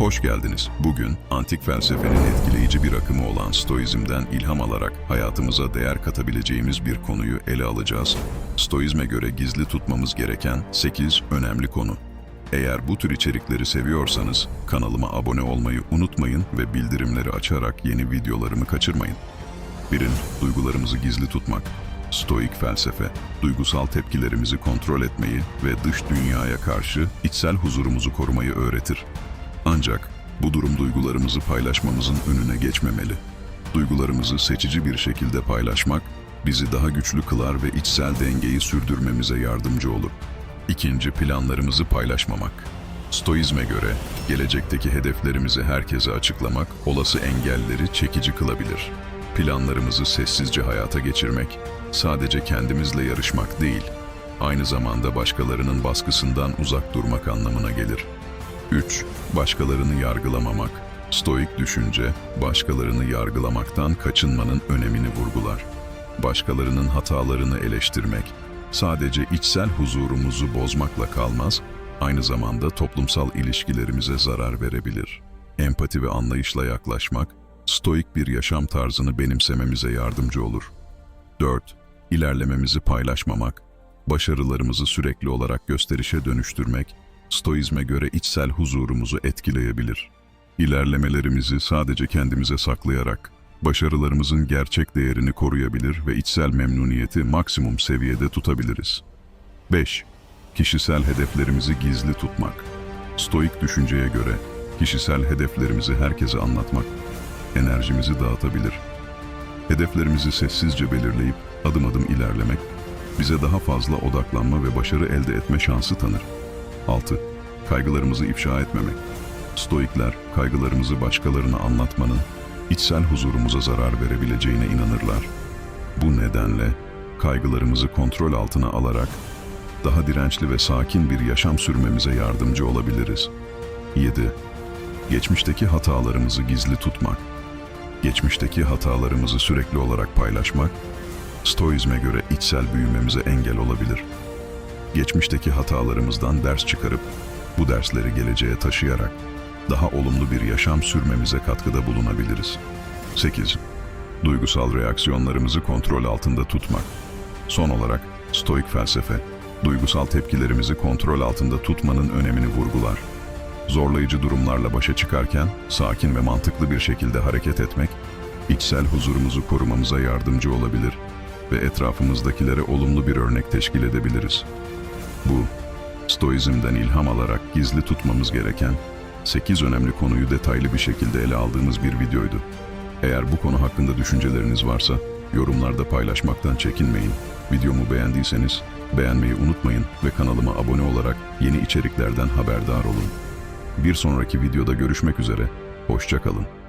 Hoş geldiniz. Bugün antik felsefenin etkileyici bir akımı olan Stoizm'den ilham alarak hayatımıza değer katabileceğimiz bir konuyu ele alacağız. Stoizme göre gizli tutmamız gereken 8 önemli konu. Eğer bu tür içerikleri seviyorsanız kanalıma abone olmayı unutmayın ve bildirimleri açarak yeni videolarımı kaçırmayın. 1. Duygularımızı gizli tutmak. Stoik felsefe, duygusal tepkilerimizi kontrol etmeyi ve dış dünyaya karşı içsel huzurumuzu korumayı öğretir. Ancak bu durum duygularımızı paylaşmamızın önüne geçmemeli. Duygularımızı seçici bir şekilde paylaşmak, bizi daha güçlü kılar ve içsel dengeyi sürdürmemize yardımcı olur. İkinci, planlarımızı paylaşmamak. Stoizme göre gelecekteki hedeflerimizi herkese açıklamak olası engelleri çekici kılabilir. Planlarımızı sessizce hayata geçirmek sadece kendimizle yarışmak değil, aynı zamanda başkalarının baskısından uzak durmak anlamına gelir. 3. Başkalarını yargılamamak. Stoik düşünce, başkalarını yargılamaktan kaçınmanın önemini vurgular. Başkalarının hatalarını eleştirmek, sadece içsel huzurumuzu bozmakla kalmaz, aynı zamanda toplumsal ilişkilerimize zarar verebilir. Empati ve anlayışla yaklaşmak, stoik bir yaşam tarzını benimsememize yardımcı olur. 4. İlerlememizi paylaşmamak, başarılarımızı sürekli olarak gösterişe dönüştürmek, stoizme göre içsel huzurumuzu etkileyebilir. İlerlemelerimizi sadece kendimize saklayarak, başarılarımızın gerçek değerini koruyabilir ve içsel memnuniyeti maksimum seviyede tutabiliriz. 5. Kişisel hedeflerimizi gizli tutmak. Stoik düşünceye göre kişisel hedeflerimizi herkese anlatmak enerjimizi dağıtabilir. Hedeflerimizi sessizce belirleyip adım adım ilerlemek bize daha fazla odaklanma ve başarı elde etme şansı tanır. 6. Kaygılarımızı ifşa etmemek. Stoikler kaygılarımızı başkalarına anlatmanın içsel huzurumuza zarar verebileceğine inanırlar. Bu nedenle kaygılarımızı kontrol altına alarak daha dirençli ve sakin bir yaşam sürmemize yardımcı olabiliriz. 7. Geçmişteki hatalarımızı gizli tutmak. Geçmişteki hatalarımızı sürekli olarak paylaşmak, Stoizme göre içsel büyümemize engel olabilir. Geçmişteki hatalarımızdan ders çıkarıp, bu dersleri geleceğe taşıyarak daha olumlu bir yaşam sürmemize katkıda bulunabiliriz. 8. Duygusal reaksiyonlarımızı kontrol altında tutmak. Son olarak, Stoik felsefe, duygusal tepkilerimizi kontrol altında tutmanın önemini vurgular. Zorlayıcı durumlarla başa çıkarken sakin ve mantıklı bir şekilde hareket etmek, içsel huzurumuzu korumamıza yardımcı olabilir ve etrafımızdakilere olumlu bir örnek teşkil edebiliriz. Bu, Stoizm'den ilham alarak gizli tutmamız gereken 8 önemli konuyu detaylı bir şekilde ele aldığımız bir videoydu. Eğer bu konu hakkında düşünceleriniz varsa yorumlarda paylaşmaktan çekinmeyin. Videomu beğendiyseniz beğenmeyi unutmayın ve kanalıma abone olarak yeni içeriklerden haberdar olun. Bir sonraki videoda görüşmek üzere, hoşça kalın.